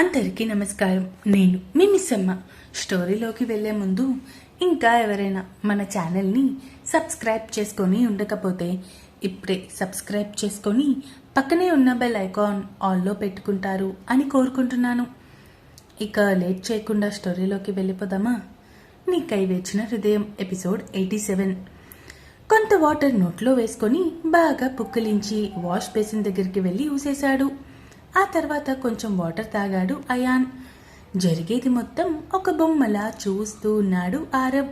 అందరికీ నమస్కారం. నేను మీ మిస్ స్టోరీలోకి వెళ్ళే ముందు ఇంకా ఎవరైనా మన ఛానల్ని సబ్స్క్రైబ్ చేసుకొని ఉండకపోతే ఇప్పుడే సబ్స్క్రైబ్ చేసుకొని పక్కనే ఉన్న బెల్ ఐకాన్ ఆల్లో పెట్టుకుంటారు అని కోరుకుంటున్నాను. ఇక లేట్ చేయకుండా స్టోరీలోకి వెళ్ళిపోదామా? నీకై వేచిన హృదయం ఎపిసోడ్ ఎయిటీ సెవెన్. కొంత వాటర్ నోట్లో వేసుకొని బాగా పుక్కిలించి వాష్ బేసిన్ దగ్గరికి వెళ్ళి ఊసేశాడు. ఆ తర్వాత కొంచెం వాటర్ తాగాడు అయాన్. జరిగేది మొత్తం ఒక బొమ్మలా చూస్తూ ఉన్నాడు ఆరబ్.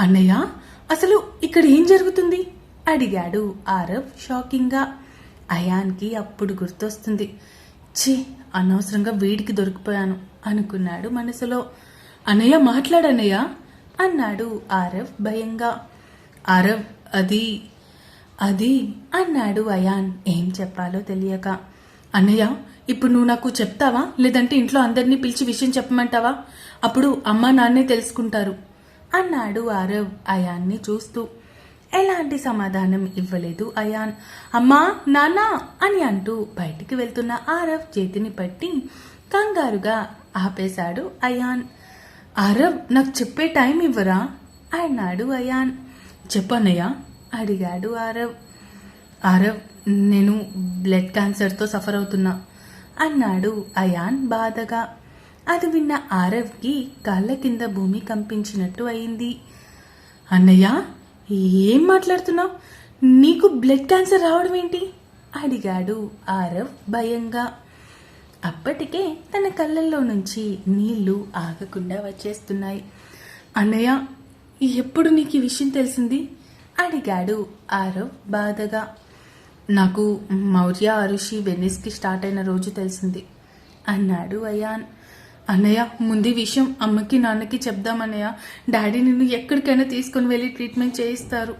అన్నయ్య అసలు ఇక్కడ ఏం జరుగుతుంది? అడిగాడు ఆరబ్ షాకింగ్గా. అయాన్కి అప్పుడు గుర్తొస్తుంది. ఛీ అనవసరంగా వీడికి దొరికిపోయాను అనుకున్నాడు మనసులో. అన్నయ్య మాట్లాడన్నయ్య అన్నాడు ఆరవ్ భయంగా. ఆరవ్ అది అది అన్నాడు అయాన్. ఏం చెప్పాలో తెలియక అన్నయ్య ఇప్పుడు నువ్వు నాకు చెప్తావా? లేదంటే ఇంట్లో అందరినీ పిలిచి విషయం చెప్పమంటావా? అప్పుడు అమ్మా నాన్నే తెలుసుకుంటారు. అన్నాడు ఆరవ్ అయాన్ని చూస్తూ. ఎలాంటి సమాధానం ఇవ్వలేదు అయాన్. అమ్మా నాన్నా అని అంటూ బయటికి వెళ్తున్న ఆరవ్ చేతిని పట్టి కంగారుగా ఆపేశాడు అయాన్. ఆరవ్ నాకు చెప్పే టైం ఇవ్వరా? అన్నాడు అయాన్. చెప్పనయ్యా అడిగాడు ఆరవ్. ఆరవ్ నేను బ్లడ్ క్యాన్సర్తో సఫర్ అవుతున్నా అన్నాడు అయాన్ బాధగా. అది విన్న ఆరవ్కి కాళ్ళ కింద భూమి కంపించినట్టు అయింది. అన్నయ్య ఏం మాట్లాడుతున్నావు? నీకు బ్లడ్ క్యాన్సర్ రావడం ఏంటి? అడిగాడు ఆరవ్ భయంగా. అప్పటికే తన కళ్ళల్లో నుంచి నీళ్ళు ఆగకుండా వచ్చేస్తున్నాయి. అన్నయ్య ఎప్పుడు నీకు ఈ విషయం తెలిసింది? అడిగాడు ఆరవ్ బాధగా. నాకు మౌర్య అరుషి వెనిస్కి స్టార్ట్ అయిన రోజు తెలిసింది. అన్నాడు అయాన్. అన్నయ్య ముందు విషయం అమ్మకి నాన్నకి చెప్దామన్నయ్య. డాడీ నిన్ను ఎక్కడికైనా తీసుకొని వెళ్ళి ట్రీట్మెంట్ చేయిస్తారు.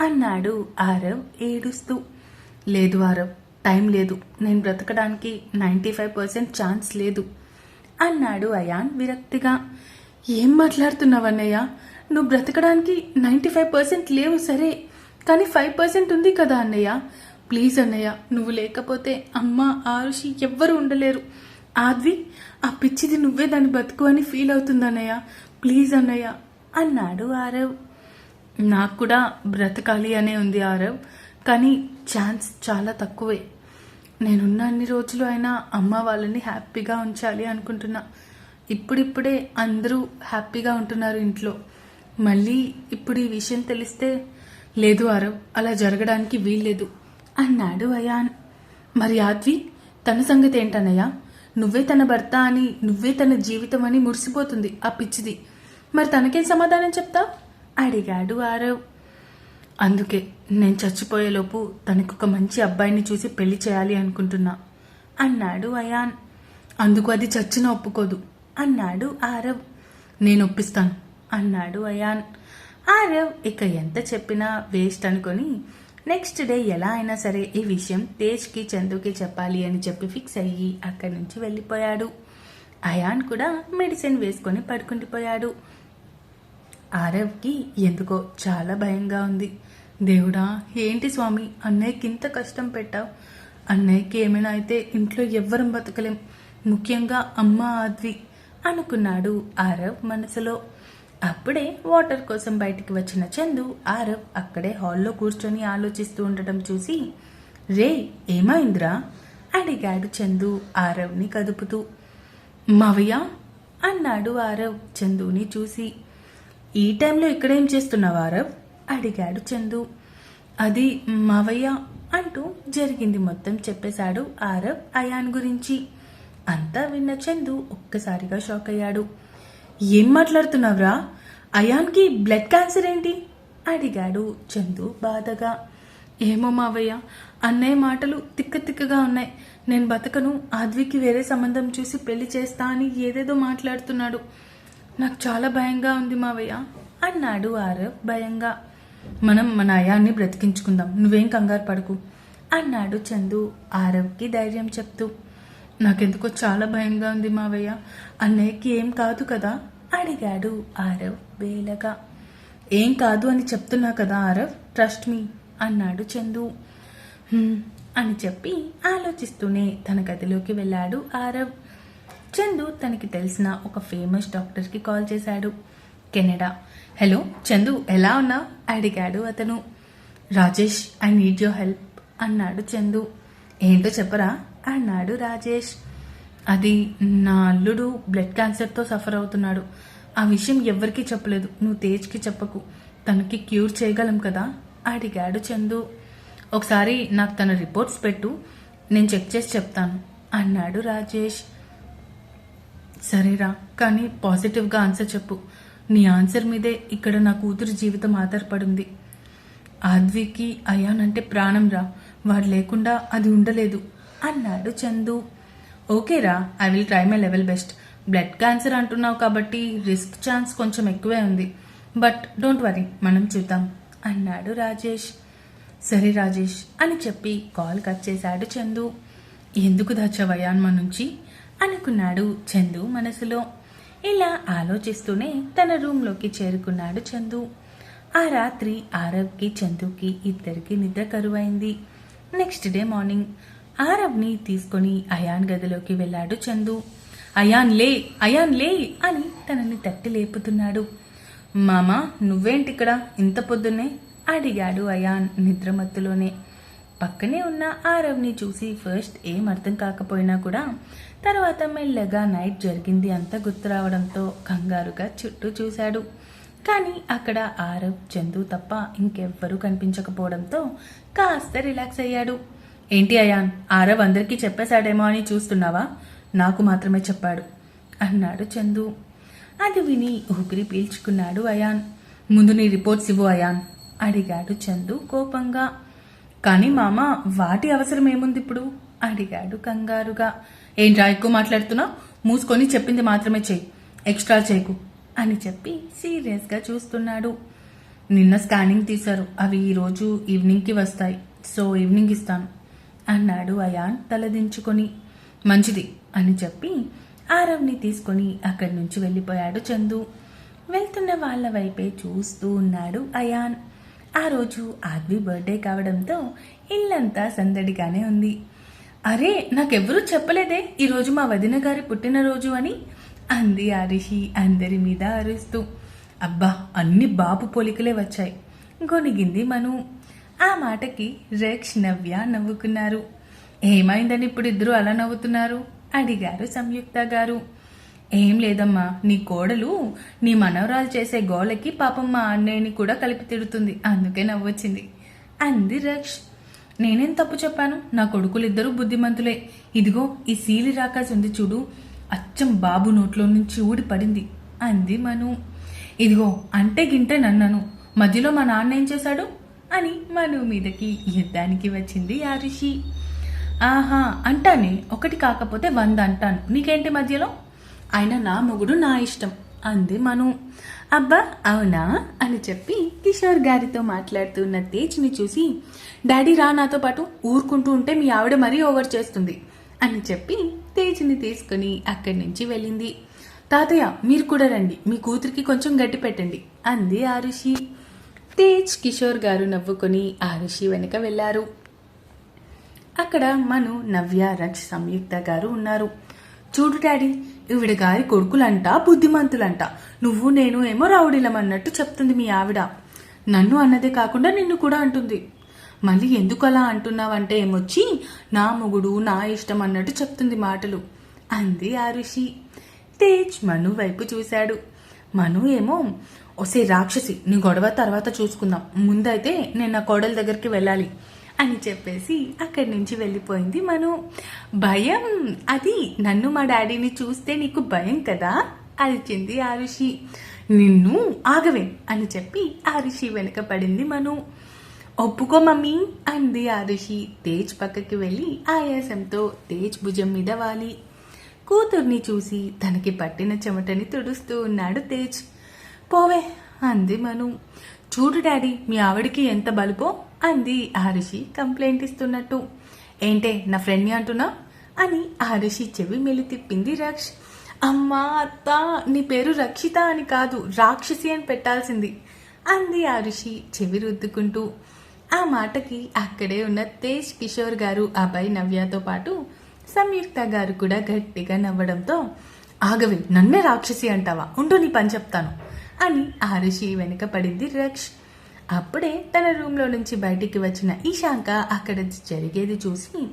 అన్నాడు ఆరవ్ ఏడుస్తూ. లేదు ఆరవ్ టైం లేదు. నేను బ్రతకడానికి నైంటీ ఫైవ్ పర్సెంట్ ఛాన్స్ లేదు. అన్నాడు అయాన్ విరక్తిగా. ఏం మాట్లాడుతున్నావన్నయ్య? నువ్వు బ్రతకడానికి నైంటీ ఫైవ్ పర్సెంట్ లేవు సరే కానీ ఫైవ్ పర్సెంట్ ఉంది కదా అన్నయ్య. ప్లీజ్ అన్నయ్య నువ్వు లేకపోతే అమ్మ ఆరుషి ఎవ్వరు ఉండలేరు. ఆద్వి ఆ పిచ్చిది నువ్వే దాన్ని బతుకు అని ఫీల్ అవుతుంది అన్నయ్య. ప్లీజ్ అన్నయ్య అన్నాడు ఆరవ్. నాకు కూడా బ్రతకాలి అనే ఉంది ఆరవ్ కానీ ఛాన్స్ చాలా తక్కువే. నేనున్న అన్ని రోజులు అయినా అమ్మ వాళ్ళని హ్యాపీగా ఉంచాలి అనుకుంటున్నా. ఇప్పుడిప్పుడే అందరూ హ్యాపీగా ఉంటున్నారు ఇంట్లో. మళ్ళీ ఇప్పుడు ఈ విషయం తెలిస్తే లేదు ఆరవ్ అలా జరగడానికి వీల్లేదు. అన్నాడు అయాన్. మరి ఆద్వి తన సంగతి ఏంటన్నయ్యా? నువ్వే తన భర్త అని నువ్వే తన జీవితం అని మురిసిపోతుంది ఆ పిచ్చిది. మరి తనకేం సమాధానం చెప్తా? అడిగాడు ఆరవ్. అందుకే నేను చచ్చిపోయేలోపు తనకు ఒక మంచి అబ్బాయిని చూసి పెళ్ళి చేయాలి అనుకుంటున్నా అన్నాడు అయాన్. అందుకు అది చచ్చిన ఒప్పుకోదు అన్నాడు ఆరవ్. నేను ఒప్పిస్తాను అన్నాడు అయాన్. ఆరవ్ ఇక ఎంత చెప్పినా వేస్ట్ అనుకొని నెక్స్ట్ డే ఎలా అయినా సరే ఈ విషయం తేజ్కి చందుకి చెప్పాలి అని చెప్పి ఫిక్స్ అయ్యి అక్కడి నుంచి వెళ్ళిపోయాడు. అయాన్ కూడా మెడిసిన్ వేసుకొని పడుకుండిపోయాడు ఆరవ్కి ఎందుకో చాలా భయంగా ఉంది. దేవుడా ఏంటి స్వామి? అన్నయ్యకి ఇంత కష్టం పెట్టావు. అన్నయ్యకి ఏమైనా అయితే ఇంట్లో ఎవ్వరం బతకలేం. ముఖ్యంగా అమ్మ ఆద్వి అనుకున్నాడు ఆరవ్ మనసులో. అప్పుడే వాటర్ కోసం బయటికి వచ్చిన చందు ఆరవ్ అక్కడే హాల్లో కూర్చొని ఆలోచిస్తూ ఉండటం చూసి రే ఏమైందిరా అడిగాడు చందు ఆరవ్ని కదుపుతూ. మావయ్య అన్నాడు ఆరవ్ చందుని చూసి. ఈ టైంలో ఇక్కడేం చేస్తున్నావు ఆరవ్? అడిగాడు చందు. అది మావయ్య అంటూ జరిగింది మొత్తం చెప్పేశాడు ఆరవ్ అయాన్ గురించి. అంతా విన్న చందు ఒక్కసారిగా షాక్ అయ్యాడు ఏం మాట్లాడుతున్నావురా? అయాన్కి బ్లడ్ క్యాన్సర్ ఏంటి? అడిగాడు చందు బాధగా. ఏమో మావయ్య అన్నయ్య మాటలు తిక్క తిక్కగా ఉన్నాయి. నేను బతకను ఆద్వికి వేరే సంబంధం చూసి పెళ్ళి చేస్తా అని ఏదేదో మాట్లాడుతున్నాడు. నాకు చాలా భయంగా ఉంది మావయ్య అన్నాడు ఆరవ్ భయంగా. మనం మన అయాన్ని బ్రతికించుకుందాం నువ్వేం కంగారు పడకు అన్నాడు చందు ఆరవ్కి ధైర్యం చెప్తూ. నాకెందుకో చాలా భయంగా ఉంది మావయ్య అన్నయ్యకి ఏం కాదు కదా అడిగాడు ఆరవ్ వేలగా. ఏం కాదు అని చెప్తున్నా కదా ఆరవ్ ట్రస్ట్ మీ అన్నాడు చందు. అని చెప్పి ఆలోచిస్తూనే తన గదిలోకి వెళ్ళాడు ఆరవ్. చందు తనకి తెలిసిన ఒక ఫేమస్ డాక్టర్కి కాల్ చేశాడు. కెనడా. హలో చందు ఎలా ఉన్నావు? అడిగాడు అతను. Rajesh I need your help అన్నాడు చందు. ఏంటో చెప్పరా? అన్నాడు రాజేష్. అది నా అల్లుడు బ్లడ్ క్యాన్సర్తో సఫర్ అవుతున్నాడు. ఆ విషయం ఎవ్వరికీ చెప్పలేదు. నువ్వు తేజ్కి చెప్పకు. తనకి క్యూర్ చేయగలం కదా? అడిగాడు చందు. ఒకసారి నాకు తన రిపోర్ట్స్ పెట్టు. నేను చెక్ చేసి చెప్తాను అన్నాడు రాజేష్. సరేరా కానీ పాజిటివ్గా ఆన్సర్ చెప్పు. నీ ఆన్సర్ మీదే ఇక్కడ నా కూతురు జీవితం ఆధారపడింది. ఆద్వికి అయాన్ అంటే ప్రాణం రా వాడు లేకుండా అది ఉండలేదు అన్నాడు చందు. ఓకేరా I will try my level best blood cancer అంటున్నావు కాబట్టి రిస్క్ ఛాన్స్ కొంచెం ఎక్కువే ఉంది. బట్ డోంట్ వరీ మనం చూద్దాం. అన్నాడు రాజేష్. సరే రాజేష్ అని చెప్పి కాల్ కట్ చేశాడు చందు. ఎందుకు దాచవయ్యాన్ నుంచి? అనుకున్నాడు చందు మనసులో. ఇలా ఆలోచిస్తూనే తన రూంలోకి చేరుకున్నాడు చందు. ఆ రాత్రి ఆరవ్కి చందుకి ఇద్దరికి నిద్ర కరువైంది. నెక్స్ట్ డే మార్నింగ్ ఆరవ్ని తీసుకొని అయాన్ గదిలోకి వెళ్ళాడు చందు. అయాన్ లే అయాన్ లే అని తనని తట్టి లేపుతున్నాడు. మామా నువ్వేంటిక్కడ? ఇంత పొద్దున్నే? అడిగాడు అయాన్ నిద్రమత్తులోనే. పక్కనే ఉన్న ఆరవ్ని చూసి ఫస్ట్ ఏం అర్థం కాకపోయినా కూడా తర్వాత మెల్లగా నైట్ జరిగింది అంతా గుర్తు రావడంతో కంగారుగా చుట్టూ చూశాడు. కానీ అక్కడ ఆరవ్ చందు తప్ప ఇంకెవ్వరూ కనిపించకపోవడంతో కాస్త రిలాక్స్ అయ్యాడు. ఏంటి అయాన్? ఆరవ్ అందరికీ చెప్పేశాడేమో అని చూస్తున్నావా? నాకు మాత్రమే చెప్పాడు. అన్నాడు చందు. అది విని ఊపిరి పీల్చుకున్నాడు అయాన్. ముందు నీ రిపోర్ట్స్ ఇవ్వు అయాన్ అడిగాడు చందు కోపంగా. కానీ మామ వాటి అవసరం ఏముంది ఇప్పుడు? అడిగాడు కంగారుగా. ఏంట్రా ఎక్కువ మాట్లాడుతున్నా? మూసుకొని చెప్పింది మాత్రమే చెయ్యి. ఎక్స్ట్రా చేయకు అని చెప్పి సీరియస్గా చూస్తున్నాడు. నిన్న స్కానింగ్ తీశారు. అవి ఈరోజు ఈవినింగ్కి వస్తాయి. సో ఈవినింగ్ ఇస్తాను. అన్నాడు అయాన్ తలదించుకొని. మంచిది అని చెప్పి ఆరవ్ని తీసుకొని అక్కడి నుంచి వెళ్ళిపోయాడు చందు. వెళ్తున్న వాళ్ళ వైపే చూస్తూ ఉన్నాడు అయాన్. ఆ రోజు ఆద్వి బర్త్డే కావడంతో ఇల్లంతా సందడిగానే ఉంది. అరే నాకెవ్వరూ చెప్పలేదే ఈరోజు మా వదిన గారి పుట్టినరోజు అని అంది ఆరిషి అందరి మీద అరుస్తూ. అబ్బా అన్ని బాబు పోలికలే వచ్చాయి. గొనిగింది మను. ఆ మాటకి రేక్ష్ నవ్య నవ్వుకున్నారు. ఏమైందని ఇప్పుడు ఇద్దరు అలా నవ్వుతున్నారు? అడిగారు సంయుక్త గారు. ఏం లేదమ్మా నీ కోడలు నీ మనవరాలు చేసే గోలకి పాపం మా అన్నయ్యని కూడా కలిపి తిడుతుంది. అందుకే నవ్వొచ్చింది. అంది రక్ష్ నేనేం తప్పు చెప్పాను? నా కొడుకులిద్దరూ బుద్ధిమంతులే. ఇదిగో ఈ సీలి రాకాసి ఉంది చూడు. అచ్చం బాబు నోట్లో నుంచి ఊడి పడింది. అంది మను. ఇదిగో అంటే గింటే నన్నను. మధ్యలో మా నాన్న ఏం చేశాడు? అని మను మీదకి యుద్ధానికి వచ్చింది ఆరుషి ఆహా అంటానే ఒకటి కాకపోతే వంద అంటాను. నీకేంటి మధ్యలో? ఆయన నా మొగుడు నా ఇష్టం అంది మను. అబ్బా అవునా? అని చెప్పి కిషోర్ గారితో మాట్లాడుతున్న తేజ్ని చూసి డాడీ రా నాతో పాటు ఊరుకుంటూ ఉంటే మీ ఆవిడ మరీ ఓవర్ చేస్తుంది అని చెప్పి తేజ్ని తీసుకుని అక్కడి నుంచి వెళ్ళింది. తాతయ్య మీరు కూడా రండి మీ కూతురికి కొంచెం గట్టి పెట్టండి అంది ఆరుషి తేజ్ కిషోర్ గారు నవ్వుకొని ఆరుషి వెనుక వెళ్ళారు అక్కడ మను నవ్య రక్ష్ సంయుక్త గారు ఉన్నారు. చూడు డాడీ ఈవిడ గారి కొడుకులంట బుద్ధిమంతులంట. నువ్వు నేను ఏమో రౌడీలమన్నట్టు చెప్తుంది మీ ఆవిడ. నన్ను అన్నదే కాకుండా నిన్ను కూడా అంటుంది. మళ్ళీ ఎందుకు అలా అంటున్నావంటే ఏమొచ్చి నా మొగుడు నా ఇష్టం అన్నట్టు చెప్తుంది మాటలు. అంది ఆరుషి తేజ్ మను వైపు చూశాడు. మను ఏమో ఒసే రాక్షసి నీ గొడవ తర్వాత చూసుకుందాం. ముందైతే నేను నా కోడల దగ్గరికి వెళ్ళాలి అని చెప్పేసి అక్కడి నుంచి వెళ్ళిపోయింది మను. భయం అది నన్ను మా డాడీని చూస్తే నీకు భయం కదా? అరిచింది ఆరుషి నిన్ను ఆగవే అని చెప్పి ఆరుషి వెనుక పడింది మను. ఒప్పుకో మమ్మీ అంది ఆరుషి తేజ్ పక్కకి వెళ్ళి ఆయాసంతో తేజ్ భుజం మీద వాలి. కూతుర్ని చూసి తనకి పట్టిన చెమటని తుడుస్తూ ఉన్నాడు తేజ్. పోవే అంది మను. చూడు డాడీ మీ ఆవిడికి ఎంత బలుపో అంది ఆరుషి కంప్లైంట్ ఇస్తున్నట్టు. ఏంటే నా ఫ్రెండ్ని అంటున్నా? అని ఆరుషి చెవి మెలి తిప్పింది రక్ష్. అమ్మా అత్త నీ పేరు రక్షిత అని కాదు రాక్షసి అని పెట్టాల్సింది అంది ఆరుషి చెవి రుద్దుకుంటూ. ఆ మాటకి అక్కడే ఉన్న తేజ్ కిషోర్ గారు అబ్బాయి నవ్యతో పాటు సంయుక్త గారు కూడా గట్టిగా నవ్వడంతో ఆగవే నన్నే రాక్షసి అంటావా? ఉండు నీ పని చెప్తాను. అని ఆరుషి వెనుక పడింది రక్ష్. అప్పుడే తన రూమ్లో నుంచి బయటికి వచ్చిన ఇషాంక అక్కడ జరిగేది చూసి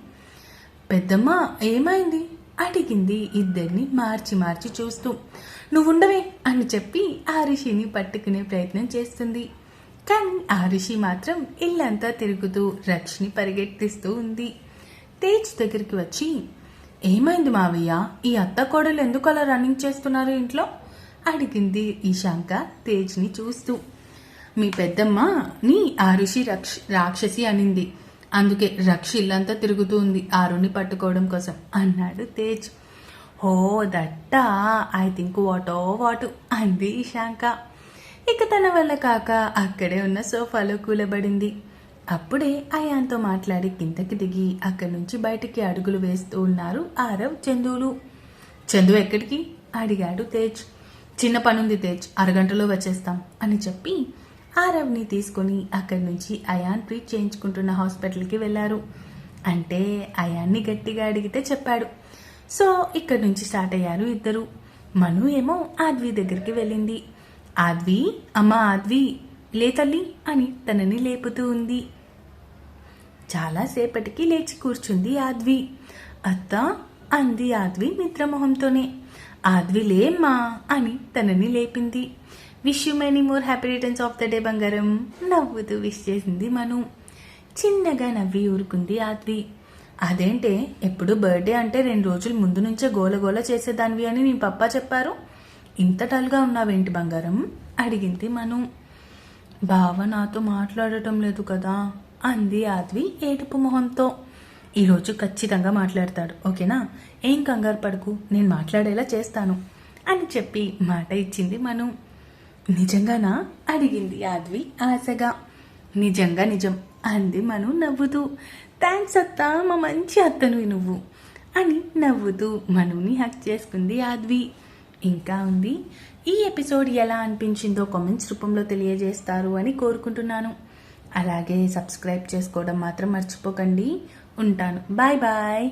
పెద్దమ్మ ఏమైంది? అడిగింది ఇద్దరిని మార్చి మార్చి చూస్తూ. నువ్వుండవే అని చెప్పి ఆ ఋషిని పట్టుకునే ప్రయత్నం చేస్తుంది. కానీ ఆ ఋషి మాత్రం ఇల్లంతా తిరుగుతూ రక్షిని పరిగెత్తిస్తూ ఉంది. తేజ్ దగ్గరికి వచ్చి ఏమైంది మావయ్య? ఈ అత్త కోడలు ఎందుకు అలా రన్నింగ్ చేస్తున్నారు ఇంట్లో? అడిగింది ఇషాంక తేజ్ని చూస్తూ. మీ పెద్దమ్మ నీ ఆరుషి రక్ష రాక్షసి అనింది. అందుకే రక్ష ఇల్లంతా తిరుగుతూ ఉంది ఆరుని పట్టుకోవడం కోసం అన్నాడు తేజ్. హో దట్టా. ఐ థింక్ వాటో వాటు అంది ఇషాంక ఇక తన వల్ల కాక అక్కడే ఉన్న సోఫాలో కూలబడింది. అప్పుడే అయాన్తో మాట్లాడి కిందకి దిగి అక్కడి నుంచి బయటికి అడుగులు వేస్తూ ఉన్నారు ఆరవ్ చందువులు చందు ఎక్కడికి? అడిగాడు తేజ్. చిన్న పనుంది తేజ్ అరగంటలో వచ్చేస్తాం అని చెప్పి ఆరవ్ని తీసుకొని అక్కడి నుంచి అయాన్ ట్రీట్ చేయించుకుంటున్న హాస్పిటల్కి వెళ్ళారు. అంటే అయాన్ని గట్టిగా అడిగితే చెప్పాడు. సో ఇక్కడి నుంచి స్టార్ట్ అయ్యారు ఇద్దరు. మను ఏమో ఆద్వి దగ్గరికి వెళ్ళింది. ఆద్వి అమ్మ ఆద్వి లే తల్లి అని తనని లేపుతూ ఉంది. చాలాసేపటికి లేచి కూర్చుంది ఆద్వి. అత్త అంది ఆద్వి నిద్రమొహంతోనే ఆద్వి లేమ్మా అని తనని లేపింది. Wish you many more happy returns of the day బంగారం. నవ్వుతూ విష్ చేసింది మను. చిన్నగా నవ్వి ఊరుకుంది ఆద్వి అదేంటే ఎప్పుడు బర్త్డే అంటే రెండు రోజుల ముందు నుంచే గోల గోల చేసేదానివి అని నీ పప్పా చెప్పారు. ఇంత డల్గా ఉన్నావేంటి బంగారం? అడిగింది మను. బావ నాతో మాట్లాడటం లేదు కదా అంది ఆద్వి ఏడుపు మొహంతో. ఈరోజు ఖచ్చితంగా మాట్లాడతాడు ఓకేనా? ఏం కంగారు పడుకు నేను మాట్లాడేలా చేస్తాను అని చెప్పి మాట ఇచ్చింది మను. నిజంగానా? అడిగింది ఆద్వి ఆశగా. నిజంగా నిజం అంది మను నవ్వుతూ. థ్యాంక్స్ అత్త మా మంచి అత్తను నువ్వు అని నవ్వుతూ మనుని హక్ చేసుకుంది యాద్వి. ఇంకా ఉంది ఈ ఎపిసోడ్ ఎలా అనిపించిందో కామెంట్స్ రూపంలో తెలియజేస్తారు అని కోరుకుంటున్నాను. అలాగే సబ్స్క్రైబ్ చేసుకోవడం మాత్రం మర్చిపోకండి. ఉంటాను. Bye bye.